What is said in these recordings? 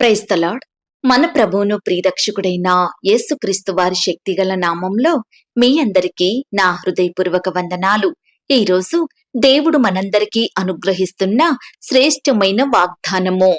Praise the Lord మన ప్రభువును ప్రియరక్షకుడైన యేసుక్రీస్తు వారి శక్తిగల నామంలో మీ అందరికీ నా హృదయపూర్వక వందనాలు. ఈ రోజు దేవుడు మనందరికీ అనుగ్రహిస్తున్న శ్రేష్టమైన వాగ్దానము.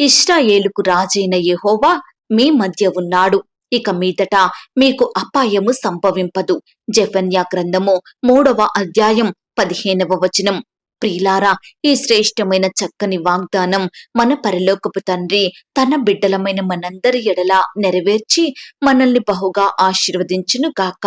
ఇష్రాయేలుకు రాజైన యెహోవా మీ మధ్య ఉన్నాడు. ఇక మీదట మీకు అపాయము సంభవింపదు. జఫన్యా గ్రంథము మూడవ అధ్యాయం పదిహేనవ వచనం. ప్రియులారా ఈ శ్రేష్టమైన చక్కని వాగ్దానం మన పరలోకపు తండ్రి తన బిడ్డలమైన మనందరి ఎడల నెరవేర్చి మనల్ని బహుగా ఆశీర్వదించును గాక.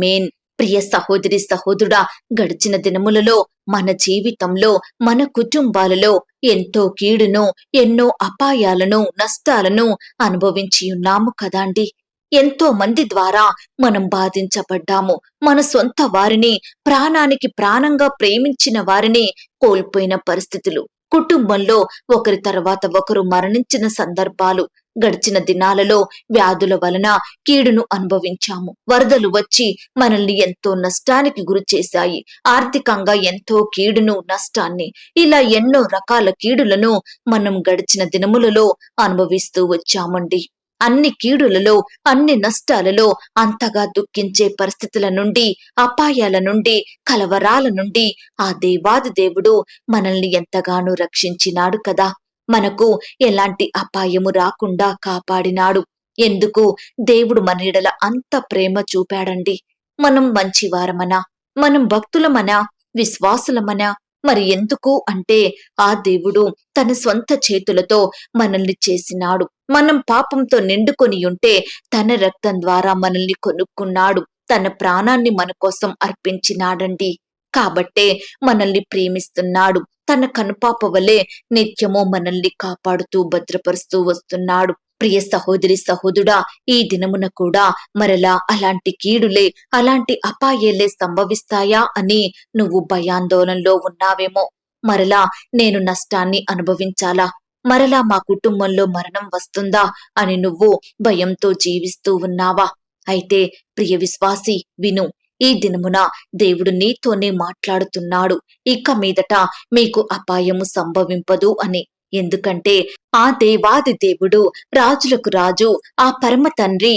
మేన్ ప్రియ సహోదరి సహోదరుడా గడిచిన దినములలో మన జీవితంలో మన కుటుంబాలలో ఎంతో కీడును ఎన్నో అపాయాలను నష్టాలను అనుభవించి ఉన్నాము కదాండి. ఎంతో మంది ద్వారా మనం బాధించబడ్డాము. మన సొంత వారిని ప్రాణానికి ప్రాణంగా ప్రేమించిన వారిని కోల్పోయిన పరిస్థితులు. కుటుంబంలో ఒకరి తర్వాత ఒకరు మరణించిన సందర్భాలు. గడిచిన దినాలలో వ్యాధుల వలన కీడును అనుభవించాము. వరదలు వచ్చి మనల్ని ఎంతో నష్టానికి గురి చేశాయి. ఆర్థికంగా ఎంతో కీడును నష్టాన్ని. ఇలా ఎన్నో రకాల కీడులను మనం గడిచిన దినములలో అనుభవిస్తూ వచ్చామండి. అన్ని కీడులలో అన్ని నష్టాలలో అంతగా దుఃఖించే పరిస్థితుల నుండి అపాయాల నుండి కలవరాల నుండి ఆ దేవాది దేవుడు మనల్ని ఎంతగానో రక్షించినాడు కదా. మనకు ఎలాంటి అపాయము రాకుండా కాపాడినాడు. ఎందుకు? దేవుడు మన ఎడల అంత ప్రేమ చూపాడండి. మనం మంచివారమనా? మనం భక్తులమనా? విశ్వాసులమనా? మరి ఎందుకు అంటే ఆ దేవుడు తన స్వంత చేతులతో మనల్ని చేసినాడు. మనం పాపంతో నిండుకొని ఉంటే తన రక్తం ద్వారా మనల్ని కొనుక్కున్నాడు. తన ప్రాణాన్ని మన కోసం అర్పించినాడండి. కాబట్టే మనల్ని ప్రేమిస్తున్నాడు. తన కనుపాప వలె నిత్యము మనల్ని కాపాడుతూ భద్రపరుస్తూ వస్తున్నాడు. ప్రియ సహోదరి సహోదుడా ఈ దినమున కూడా మరలా అలాంటి కీడులే అలాంటి అపాయేలే సంభవిస్తాయా అని నువ్వు భయాందోళనలో ఉన్నావేమో. మరలా నేను నష్టాన్ని అనుభవించాలా? మరలా మా కుటుంబంలో మరణం వస్తుందా అని నువ్వు భయంతో జీవిస్తూ ఉన్నావా? అయితే ప్రియ విశ్వాసి విను. ఈ దినమున దేవుడు నీతోనే మాట్లాడుతున్నాడు. ఇక మీదట మీకు అపాయము సంభవింపదు అని. ఎందుకంటే ఆ దేవాది దేవుడు రాజులకు రాజు ఆ పరమ తండ్రి.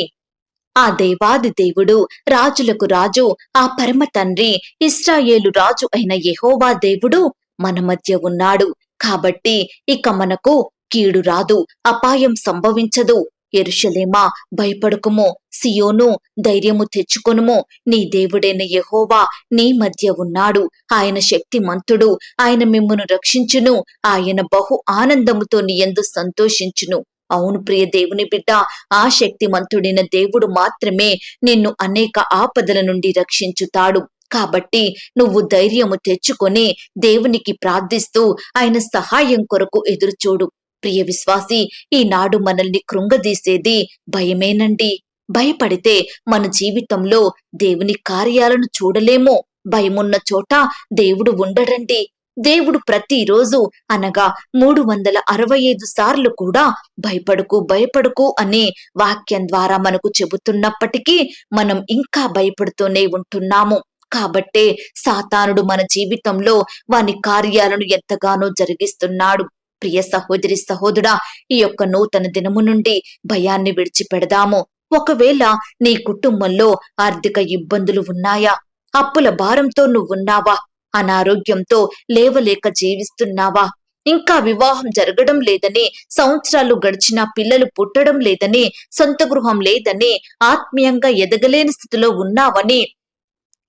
ఆ దేవాది దేవుడు రాజులకు రాజు ఆ పరమ తండ్రి ఇస్రాయేలు రాజు అయిన యెహోవా దేవుడు మన మధ్య ఉన్నాడు. కాబట్టి ఇక మనకు కీడు రాదు అపాయం సంభవించదు. ఎరుషలేమా భయపడుకుము. సియోను ధైర్యము తెచ్చుకొనుము. నీ దేవుడైన యహోవా నీ మధ్య ఉన్నాడు. ఆయన శక్తిమంతుడు. ఆయన మిమ్మను రక్షించును. ఆయన బహు ఆనందముతో నీ ఎందు సంతోషించును. అవును ప్రియ దేవుని బిడ్డ ఆ శక్తిమంతుడైన దేవుడు మాత్రమే నిన్ను అనేక ఆపదల నుండి రక్షించుతాడు. కాబట్టి నువ్వు ధైర్యము తెచ్చుకొని దేవునికి ప్రార్థిస్తూ ఆయన సహాయం కొరకు ఎదురుచూడు. ప్రియ విశ్వాసి ఈనాడు మనల్ని కృంగదీసేది భయమేనండి. భయపడితే మన జీవితంలో దేవుని కార్యాలను చూడలేమో. భయమున్న చోట దేవుడు ఉండడండి. దేవుడు ప్రతిరోజు అనగా మూడు వందల అరవై ఐదు సార్లు కూడా భయపడుకు భయపడుకు అనే వాక్యం ద్వారా మనకు చెబుతున్నప్పటికీ మనం ఇంకా భయపడుతూనే ఉంటున్నాము. కాబట్టే సాతానుడు మన జీవితంలో వాని కార్యాలను ఎంతగానో జరిగిస్తున్నాడు. ప్రియ సహోదరి సహోదరుడా ఈ యొక్క నూతన దినము నుండి భయాన్ని విడిచిపెడదాము. ఒకవేళ నీ కుటుంబంలో ఆర్థిక ఇబ్బందులు ఉన్నాయా? అప్పుల భారంతో నువ్వున్నావా? అనారోగ్యంతో లేవలేక జీవిస్తున్నావా? ఇంకా వివాహం జరగడం లేదని సంవత్సరాలు గడిచినా పిల్లలు పుట్టడం లేదని సొంత గృహం లేదని ఆత్మీయంగా ఎదగలేని స్థితిలో ఉన్నావని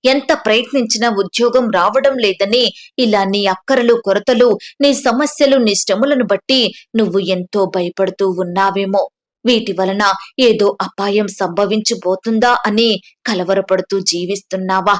ఎంత ప్రయత్నించినా ఉద్యోగం రావడం లేదని ఇలా నీ అక్కరలు కొరతలు నీ సమస్యలు నీ శ్రమలను బట్టి నువ్వు ఎంతో భయపడుతూ ఉన్నావేమో. వీటి వలన ఏదో అపాయం సంభవించబోతుందా అని కలవరపడుతూ జీవిస్తున్నావా?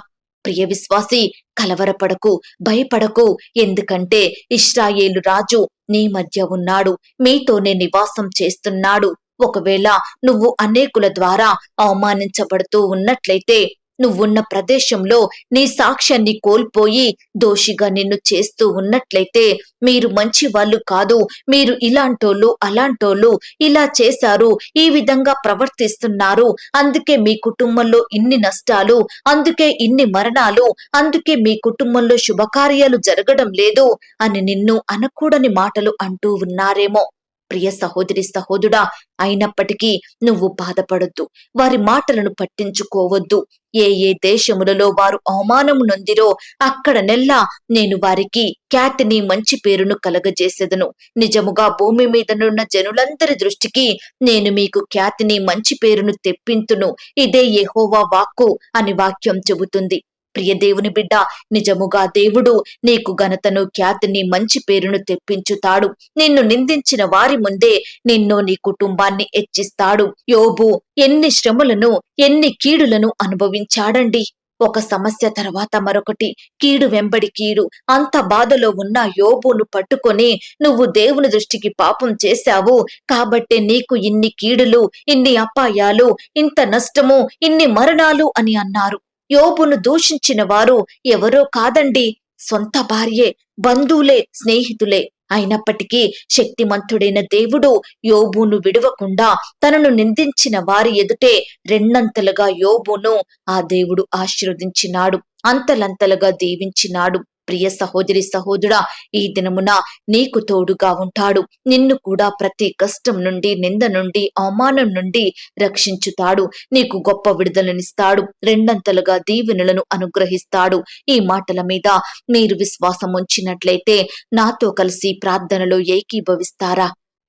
ప్రియ విశ్వాసి కలవరపడకు భయపడకు. ఎందుకంటే ఇష్రాయేలు రాజు నీ మధ్య ఉన్నాడు మీతోనే నివాసం చేస్తున్నాడు. ఒకవేళ నువ్వు అనేకుల ద్వారా అవమానించబడుతూ ఉన్నట్లయితే నువ్వున్న ప్రదేశంలో నీ సాక్ష్యాన్ని కోల్పోయి దోషిగా నిన్ను చేస్తూ ఉన్నట్లయితే మీరు మంచి వాళ్ళు కాదు. మీరు ఇలాంటోళ్ళు అలాంటోళ్ళు ఇలా చేశారు. ఈ విధంగా ప్రవర్తిస్తున్నారు. అందుకే మీ కుటుంబంలో ఇన్ని నష్టాలు అందుకే ఇన్ని మరణాలు అందుకే మీ కుటుంబంలో శుభకార్యాలు జరగడం లేదు అని నిన్ను అనకూడని మాటలు అంటూ ఉన్నారేమో. ప్రియ సహోదరి సహోదుడా అయినప్పటికీ నువ్వు బాధపడొద్దు. వారి మాటలను పట్టించుకోవద్దు. ఏ ఏ దేశములలో వారు అవమానము నొందిరో అక్కడ నెల్లా నేను వారికి ఖ్యాతిని మంచి పేరును కలగజేసేదను. నిజముగా భూమి మీదనున్న జనులందరి దృష్టికి నేను మీకు ఖ్యాతిని మంచి పేరును తెప్పింతును. ఇదే యెహోవా వాక్కు అని వాక్యం చెబుతుంది. ప్రియ దేవుని బిడ్డ నిజముగా దేవుడు నీకు ఘనతను ఖ్యాతిని మంచి పేరును తెప్పించుతాడు. నిన్ను నిందించిన వారి ముందే నిన్ను నీ కుటుంబాన్ని హెచ్చిస్తాడు. యోబు ఎన్ని శ్రమలను ఎన్ని కీడులను అనుభవించాడండి. ఒక సమస్య తర్వాత మరొకటి. కీడు వెంబడి కీడు. అంత బాధలో ఉన్న యోబును పట్టుకొని నువ్వు దేవుని దృష్టికి పాపం చేశావు. కాబట్టే నీకు ఇన్ని కీడులు ఇన్ని అపాయాలు ఇంత నష్టము ఇన్ని మరణాలు అని అన్నారు. యోబును దూషించిన వారు ఎవరో కాదండి. సొంత భార్యే బంధువులే స్నేహితులే. అయినప్పటికీ శక్తిమంతుడైన దేవుడు యోబును విడవకుండా తనను నిందించిన వారి ఎదుటే రెండంతలుగా యోబును ఆ దేవుడు ఆశీర్వదించినాడు. అంతలంతలుగా దీవించినాడు. ప్రియ సహోదరి సహోదరుడా ఈ దినమున నీకు తోడుగా ఉంటాడు. నిన్ను కూడా ప్రతి కష్టం నుండి నింద నుండి అవమానం నుండి రక్షించుతాడు. నీకు గొప్ప విడుదలనిస్తాడు. రెండంతలుగా దీవెనలను అనుగ్రహిస్తాడు. ఈ మాటల మీద మీరు విశ్వాసం ఉంచినట్లయితే నాతో కలిసి ప్రార్థనలో ఏకీభవిస్తారా?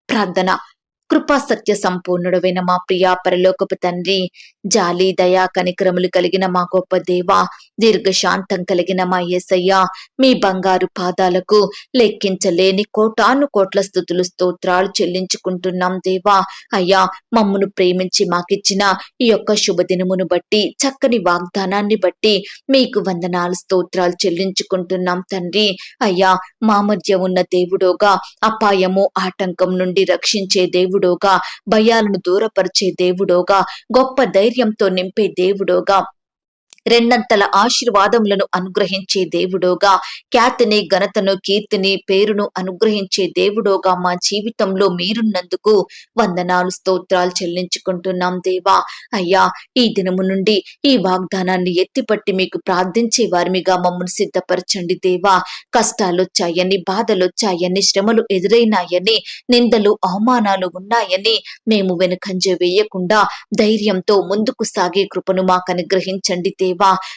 ప్రార్థన. కృపా సత్య సంపూర్ణుడవైన మా ప్రియా పరలోకపు తండ్రి జాలి దయా కనిక్రములు కలిగిన మా గొప్ప దేవా దీర్ఘశాంతం కలిగిన మా యేసయ్య మీ బంగారు పాదాలకు లెక్కించలేని కోటాను కోట్ల స్థుతులు స్తోత్రాలు చెల్లించుకుంటున్నాం దేవా. అయ్యా మమ్మను ప్రేమించి మాకిచ్చిన ఈ యొక్క శుభదినమును బట్టి చక్కని వాగ్దానాన్ని బట్టి మీకు వందనాలు స్తోత్రాలు చెల్లించుకుంటున్నాం తండ్రి. అయ్యా మా మధ్య ఉన్న దేవుడోగా అపాయము ఆటంకం నుండి రక్షించే దేవుడు దేవుడోగా. భయాలను దూరపరిచే దేవుడోగా. గొప్ప ధైర్యంతో నింపే దేవుడోగా. రెండంతల ఆశీర్వాదములను అనుగ్రహించే దేవుడోగా. ఖ్యాతిని ఘనతను కీర్తిని పేరును అనుగ్రహించే దేవుడోగా మా జీవితంలో మీరున్నందుకు వందనాలు స్తోత్రాలు చెల్లించుకుంటున్నాం దేవా. అయ్యా ఈ దినము నుండి ఈ వాగ్దానాన్ని ఎత్తిపట్టి మీకు ప్రార్థించే వారిమిగా మమ్మల్ని సిద్ధపరచండి దేవా. కష్టాలు వచ్చాయని బాధలు వచ్చాయని శ్రమలు ఎదురైనాయని నిందలు అవమానాలు ఉన్నాయని మేము వెనుకంజ వేయకుండా ధైర్యంతో ముందుకు సాగే కృపను మాకు అనుగ్రహించండి దేవా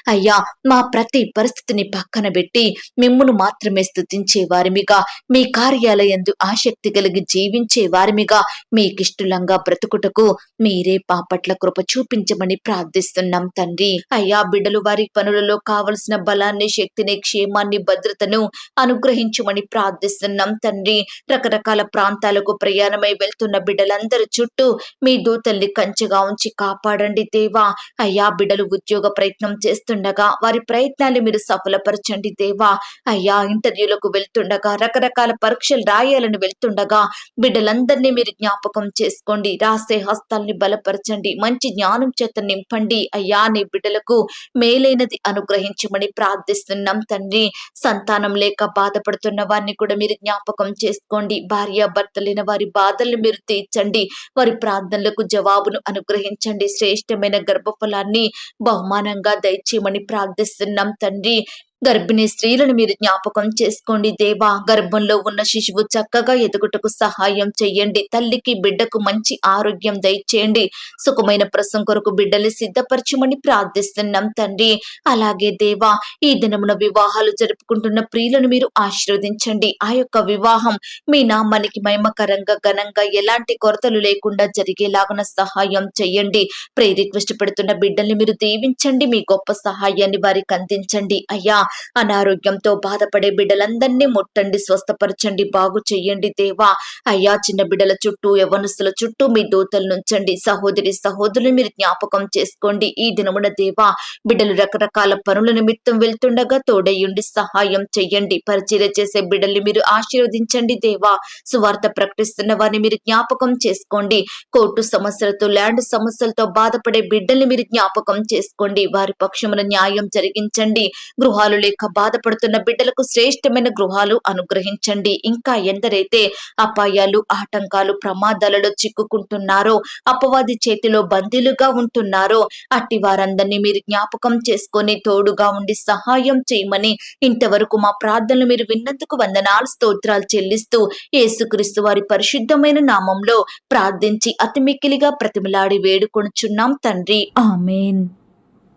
అయ్యా మా ప్రతి పరిస్థితిని పక్కన పెట్టి మిమ్మును మాత్రమే స్థుతించే వారిమిగా మీ కార్యాలయందు ఆసక్తి కలిగి జీవించే వారిమిగా మీకిష్టలంగా బ్రతుకుటకు మీరే పాపట్ల కృప చూపించమని ప్రార్థిస్తున్నాం తండ్రి. అయ్యా బిడ్డలు వారి పనులలో కావలసిన బలాన్ని శక్తిని క్షేమాన్ని భద్రతను అనుగ్రహించమని ప్రార్థిస్తున్నాం తండ్రి. రకరకాల ప్రాంతాలకు ప్రయాణమై వెళ్తున్న బిడ్డలందరి చుట్టూ మీ దూతల్ని కంచెగా ఉంచి కాపాడండి దేవా. అయ్యా బిడ్డలు ఉద్యోగ ప్రయత్నం చేస్తుండగా వారి ప్రయత్నాలు మీరు సఫలపరచండి దేవా. అయ్యా ఇంటర్వ్యూలకు వెళ్తుండగా రకరకాల పరీక్షలు రాయాలని వెళ్తుండగా బిడ్డలందరినీ మీరు జ్ఞాపకం చేసుకోండి. రాసే హస్తాల్ని బలపరచండి. మంచి జ్ఞానం చేత నింపండి. అయ్యా నీ బిడ్డలకు మేలైనది అనుగ్రహించమని ప్రార్థిస్తున్నాం తండ్రి. సంతానం లేక బాధపడుతున్న వారిని కూడా మీరు జ్ఞాపకం చేసుకోండి. భార్య భర్త లేని వారి బాధల్ని మీరు తీర్చండి. వారి ప్రార్థనలకు జవాబును అనుగ్రహించండి. శ్రేష్టమైన గర్భఫలాన్ని బహుమానంగా దయచేయమని ప్రార్థిస్తున్నాం తండ్రి. గర్భిణీ స్త్రీలను మీరు జ్ఞాపకం చేసుకోండి దేవా. గర్భంలో ఉన్న శిశువు చక్కగా ఎదుగుటకు సహాయం చేయండి తల్లికి బిడ్డకు మంచి ఆరోగ్యం దయచేయండి. సుఖమైన ప్రసం కొరకు బిడ్డలు సిద్ధపరచమని ప్రార్థిస్తున్నాం తండ్రి. అలాగే దేవా ఈ దినమున వివాహాలు జరుపుకుంటున్న ప్రియులను మీరు ఆశీర్వదించండి. ఆ యొక్క వివాహం మీ నామానికి మహిమకరంగా ఘనంగా ఎలాంటి కొరతలు లేకుండా జరిగేలాగున సహాయం చేయండి ప్రే రిక్వెస్ట్ పెడుతున్న బిడ్డల్ని మీరు దీవించండి. మీ గొప్ప సహాయాన్ని వారికి అందించండి. అయ్యా అనారోగ్యంతో బాధపడే బిడ్డలందరినీ ముట్టండి స్వస్థపరచండి బాగు చెయ్యండి దేవా. అయ్యా చిన్న బిడ్డల చుట్టూ యవనస్తుల చుట్టూ మీ దూతలు నుంచండి. సహోదరి సహోదరులు మీరు జ్ఞాపకం చేసుకోండి ఈ దినమున దేవా. బిడ్డలు రకరకాల పనుల నిమిత్తం వెళ్తుండగా తోడయ్యుండి సహాయం చెయ్యండి. పరిచర్య చేసే బిడ్డల్ని మీరు ఆశీర్వదించండి దేవా. సువార్త ప్రకటిస్తున్న వారిని మీరు జ్ఞాపకం చేసుకోండి. కోర్టు సమస్యలతో ల్యాండ్ సమస్యలతో బాధపడే బిడ్డల్ని మీరు జ్ఞాపకం చేసుకోండి. వారి పక్షమున న్యాయం జరిగించండి. గృహాలు లేక బాధపడుతున్న బిడ్డలకు శ్రేష్టమైన గృహాలు అనుగ్రహించండి. ఇంకా ఎందరైతే అపాయాలు ఆటంకాలు ప్రమాదాలలో చిక్కుకుంటున్నారో అపవాది చేతిలో బందీలుగా ఉంటున్నారో అట్టి వారందరినీ మీరు జ్ఞాపకం చేసుకొని తోడుగా ఉండి సహాయం చేయమని ఇంతవరకు మా ప్రార్థనలు మీరు విన్నందుకు వందనాలు స్తోత్రాలు చెల్లిస్తూ యేసుక్రీస్తు వారి పరిశుద్ధమైన నామంలో ప్రార్థించి అతి మిక్కిలిగా ప్రతిమలాడి వేడుకొనుచున్నాం తండ్రి. ఆమెన్.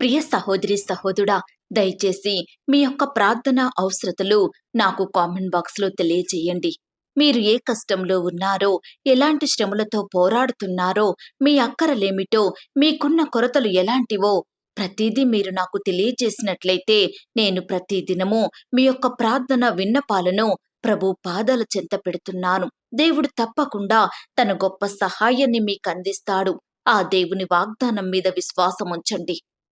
ప్రియ సహోదరి సహోదరుడా దయచేసి మీ యొక్క ప్రార్థన అవసరతలు నాకు కామెంట్ బాక్స్లో తెలియజేయండి. మీరు ఏ కష్టంలో ఉన్నారో ఎలాంటి శ్రమలతో పోరాడుతున్నారో మీ అక్కరలేమిటో మీకున్న కొరతలు ఎలాంటివో ప్రతిదీ మీరు నాకు తెలియజేసినట్లయితే నేను ప్రతిదినము మీ యొక్క ప్రార్థన విన్నపాలను ప్రభు పాదాల చెంత పెడుతున్నాను. దేవుడు తప్పకుండా తన గొప్ప సహాయాన్ని మీకు అందిస్తాడు. ఆ దేవుని వాగ్దానం మీద విశ్వాసం ఉంచండి